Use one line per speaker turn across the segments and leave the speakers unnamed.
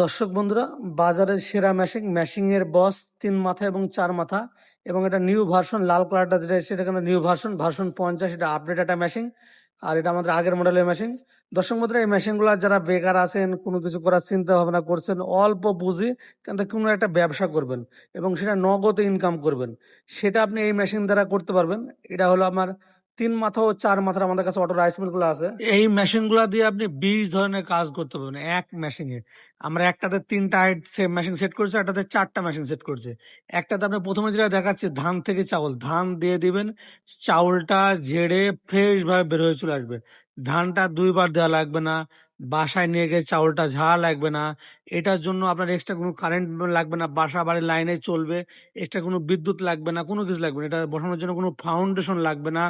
দর্শক বন্ধুরা, বাজারের সেরা মেশিন মেশিংয়ের বস তিন মাথা এবং চার মাথা, এবং এটা নিউ ভার্সন লাল কালারটা যেটা, সেটা কিন্তু নিউ ভার্সন ভার্সন পঞ্চাশ, এটা আপডেট একটা মেশিন আর এটা আমাদের আগের মডেলের মেশিন দর্শক বন্ধুরা, এই মেশিনগুলো যারা বেকার আছেন, কোনো কিছু করার চিন্তা ভাবনা করছেন, অল্প পুঁজি কিন্তু কোনো একটা ব্যবসা করবেন, এবং সেটা নগদে ইনকাম করবেন। সেটা আপনি এই মেশিন দ্বারা করতে পারবেন। এটা হলো আমার তিন মাথা ও চার মাথার আমাদের কাছে অটো রাইস মিলগুলো আছে। এই মেশিনগুলো দিয়ে আপনি বিশ ধরনের কাজ করতে পারবেন, এক মেশিনে আমরা একটাতে তিনটা মেশিন সেট করছি, একটাতে চারটা মেশিন সেট করছি। একটাতে আপনি প্রথমে যেটা দেখাচ্ছি, ধান থেকে চাউল। ধান দিয়ে দিবেন, চাউলটা ঝেড়ে ফ্রেশ ভাবে বের হয়ে চলে আসবে। ধানটা দুইবার দেওয়া লাগবে না, বাসায় নিয়ে গিয়ে চাউলটা ঝাড়া লাগবে না। এটার জন্য আপনার এক্সট্রা কোনো কারেন্ট লাগবে না, বাসা বাড়ির লাইনে চলবে এক্সট্রা কোনো বিদ্যুৎ লাগবে না, কোনো কিছু লাগবে না। এটা বসানোর জন্য কোনো ফাউন্ডেশন লাগবে না।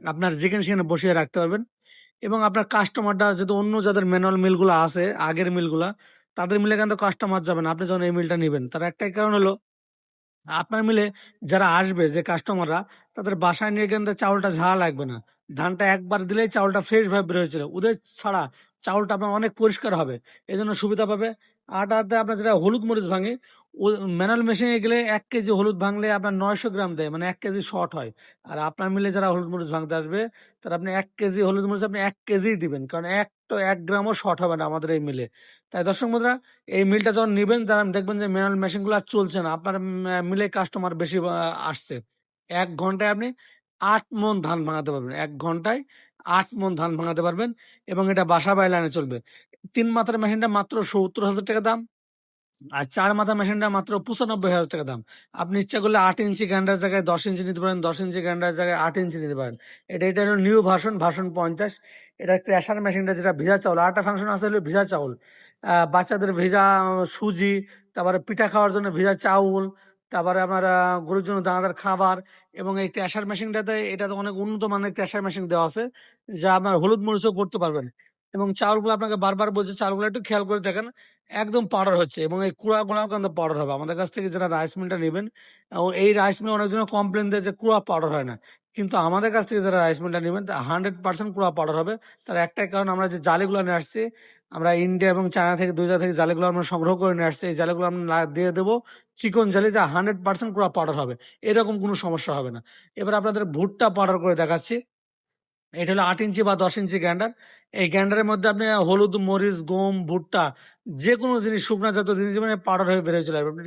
আপনার যেখানে সেখানে বসিয়ে রাখতে পারবেন। এবং আপনার কাস্টমারটা যদি অন্য যাদের ম্যানুয়াল মিলগুলো আছে, আগের মিলগুলা তাদের মিলে কিন্তু কাস্টমার যাবেন। আপনি যখন এই মিলটা নেবেন, তার একটাই কারণ হলো, আপনার মিলে যারা আসবে, যে কাস্টমাররা তাদের বাসায় নিয়ে কিন্তু চাউলটা ঝাড়া লাগবে না। ধানটা একবার দিলেই চাউলটা ফ্রেশ ভাবে বের হয়েছিল ওদের ছাড়া চাউলটা আপনার অনেক পরিষ্কার হবে। এই জন্য সুবিধা পাবে। আটাতে আপনার যেটা হলুদ মরিচ ভাঙে ম্যানুয়াল মেশিনে গেলে এক কেজি হলুদ ভাঙলে আপনার নয়শো গ্রাম দেয় মানে এক কেজি শর্ট হয়। আর আপনার মিলে যারা হলুদ মরিচ ভাঙতে আসবে, তারা আপনি এক কেজি হলুদ মরিচ আপনি এক কেজিই দিবেন, কারণ এক তো এক গ্রামও শর্ট হবে না আমাদের এই মিলে। তাই দর্শক বন্ধুরা, এই মিলটা যখন নেবেন, তারা দেখবেন যে ম্যানুয়াল মেশিনগুলো আর চলছে না, আপনার মিলে কাস্টমার বেশি আসছে। এক ঘন্টায় আপনি আট মন ধান ভাঙাতে পারবেন। এক ঘন্টায় আট মন ধান ভাঙাতে পারবেন এবং এটা বাসা বাই লাইনে চলবে। তিন মাত্রার মেশিনটা মাত্র সত্তর হাজার টাকা দাম আর চার মাথা মেশিনটা মাত্র পঁচানব্বই হাজার টাকা দাম। আপনি ইচ্ছা করলে আট ইঞ্চি গ্যান্ডার জায়গায় দশ ইঞ্চি নিতে পারেন, দশ ইঞ্চি গ্যান্ডার জায়গায় আট ইঞ্চি নিতে পারেন। এটা এটা হলো নিউ ভার্সন ভার্সন পঞ্চাশ। এটা ক্র্যাশার মেশিনটা যেটা ভিজা চাউল আরেকটা ফাংশন আছে হলো ভিজা চাউল। বাচ্চাদের ভিজা সুজি, তারপরে পিঠা খাওয়ার জন্য ভিজা চাউল, তারপরে আমার গরুর জন্য দানাদার খাবার এবং এই ক্র্যাশার মেশিনটাতে এটাতে অনেক উন্নত মানের ক্র্যাশার মেশিন দেওয়া আছে, যা আপনার হলুদ মরিচও করতে পারবেন। এবং চাউলগুলো আপনাকে বারবার বলছে চাউলগুলো একটু খেয়াল করে দেখেন, একদম পাউডার হচ্ছে এবং এই কুড়াগুলো কিন্তু পাউডার হবে। আমাদের কাছ থেকে যারা রাইস মিলটা নেবেন এবং এই রাইস মিল অনেকজন কমপ্লেন দেয় যে কুড়া পাউডার হয় না। কিন্তু আমাদের কাছ থেকে যারা রাইস মিলটা নেবেন হান্ড্রেড পার্সেন্ট কুড়া পাউডার হবে। তার একটাই কারণ আমরা যে জালিগুলো নিয়ে আসছি আমরা ইন্ডিয়া এবং চায়না থেকে দুই জায়গা থেকে জালেগুলো আমরা সংগ্রহ করে নিয়ে আসছি। এই জালেগুলো আমরা দিয়ে দেবো। চিকন জালি যা হান্ড্রেড পার্সেন্ট পুরো পাউডার হবে। এরকম কোনো সমস্যা হবে না। এবার আপনাদের ভুট্টা পাউডার করে দেখাচ্ছি। এটা হলো আট ইঞ্চি বা দশ ইঞ্চি গ্যান্ডার এই গ্যান্ডারের মধ্যে আপনি হলুদ, মরিচ, গম, ভুট্টা যে কোনো জিনিস শুকনা জাতীয় জিনিস মানে পাউডার হয়ে বেরিয়ে চলে আসবে।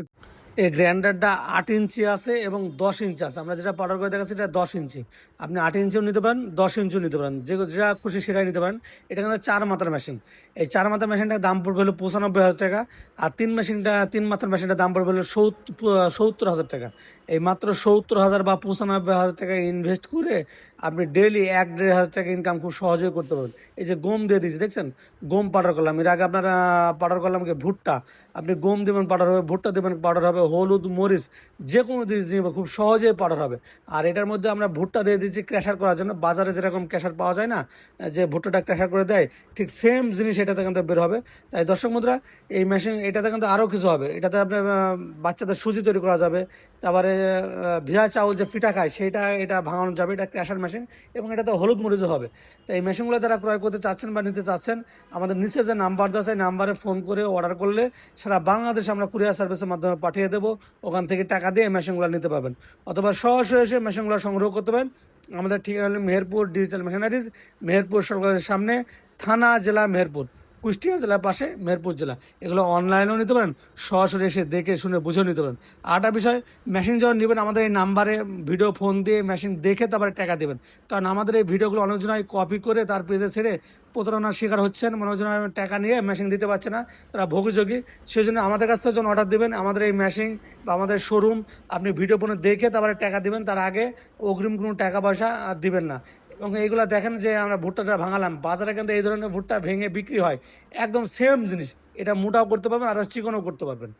এই গ্রাইন্ডারটা আট ইঞ্চি আছে এবং দশ ইঞ্চি আছে। আমরা যেটা পাউডার করে দেখাচ্ছি এটা দশ ইঞ্চি। আপনি আট ইঞ্চিও নিতে পারেন, দশ ইঞ্চিও নিতে পারেন। যে যেটা খুশি সেটাই নিতে পারেন। এটা কিন্তু চার মাথার মেশিন এই চার মাথার মেশিনটার দাম পড়বে হলো পঁচানব্বই হাজার টাকা। আর তিন মেশিনটা তিন মাথার মেশিনটার দাম পড়বে হলো সত্তর সত্তর হাজার টাকা। এই মাত্র সত্তর হাজার বা পঁচানব্বই হাজার টাকা ইনভেস্ট করে আপনি ডেলি এক দেড় হাজার টাকা ইনকাম খুব সহজেই করতে পারবেন। এই যে গম দিয়ে দিয়েছি, দেখছেন? গম পাউডার করলাম। এর আগে আপনারা পাউডার করলাম কি ভুট্টা? আপনি গম দেবেন পাউডার হবে, ভুট্টা দেবেন পাউডার হবে হলুদ, মরিচ যে কোনো জিনিস দিবেন খুব সহজেই পাউডার হবে। আর এটার মধ্যে আমরা ভুট্টা দিয়ে দিয়েছি ক্র্যাশার করার জন্য। বাজারে যেরকম ক্র্যাশার পাওয়া যায় না, যে ভুট্টাটা ক্র্যাশার করে দেয়, ঠিক সেম জিনিস এটাতে কিন্তু বের হবে। তাই দর্শক মুদ্রা এই মেশিন, এটাতে কিন্তু আরও কিছু হবে। এটাতে আপনার বাচ্চাদের সুজি তৈরি করা যাবে। তারপরে ভিজা চাউল যে ফিটা খায়, সেটা এটা ভাঙানো যাবে। এটা ক্র্যাশার মেশিন এবং এটাতে হলুদ, মরিচও হবে। তো এই মেশিনগুলো যারা ক্রয় করতে চাচ্ছেন বা নিতে চাচ্ছেন, আমাদের নিচে যে নাম্বার দেওয়া আছে নাম্বারে ফোন করে অর্ডার করলে সারা বাংলাদেশে আমরা কুরিয়ার সার্ভিসের মাধ্যমে পাঠিয়ে দেবো, ওখান থেকে টাকা দিয়ে মেশিনগুলো নিতে পারবেন। অথবা সরাসরি এসে মেশিনগুলো সংগ্রহ করতে পারেন। আমাদের ঠিকানা হলো মেহেরপুর ডিজিটাল মেশিনারিজ মেহেরপুর সরকারের সামনে, থানা, জেলা, মেহেরপুর। কুষ্টিয়া জেলার পাশে মেহেরপুর জেলা। এগুলো অনলাইনেও নিতে পারেন, সরাসরি এসে দেখে শুনে বুঝেও নিতে পারেন। আরেকটা বিষয় মেশিন যখন নেবেন, আমাদের এই নাম্বারে ভিডিও ফোন দিয়ে মেশিন দেখে তারপরে টাকা দেবেন। কারণ আমাদের এই ভিডিওগুলো অনেকজনাই কপি করে তার পেজে ছেড়ে প্রতারণার শিকার হচ্ছেন মানুষজন টাকা নিয়ে মেশিন দিতে পারছে না, তারা ভোগযোগী। সেই জন্য আমাদের কাছ থেকে যখন অর্ডার দেবেন, আমাদের এই মেশিন বা আমাদের শোরুম আপনি ভিডিও ফোনে দেখে তারপরে টাকা দিবেন, তার আগে অগ্রিম কোনো টাকা পয়সা আর দিবেন না। এবং এইগুলো দেখেন যে আমরা ভুট্টাটা ভাঙালাম, বাজারে কিন্তু এই ধরনের ভুট্টা ভেঙে বিক্রি হয়। একদম সেম জিনিস। এটা মোটাও করতে পারবেন, আর চিকনও করতে পারবেন।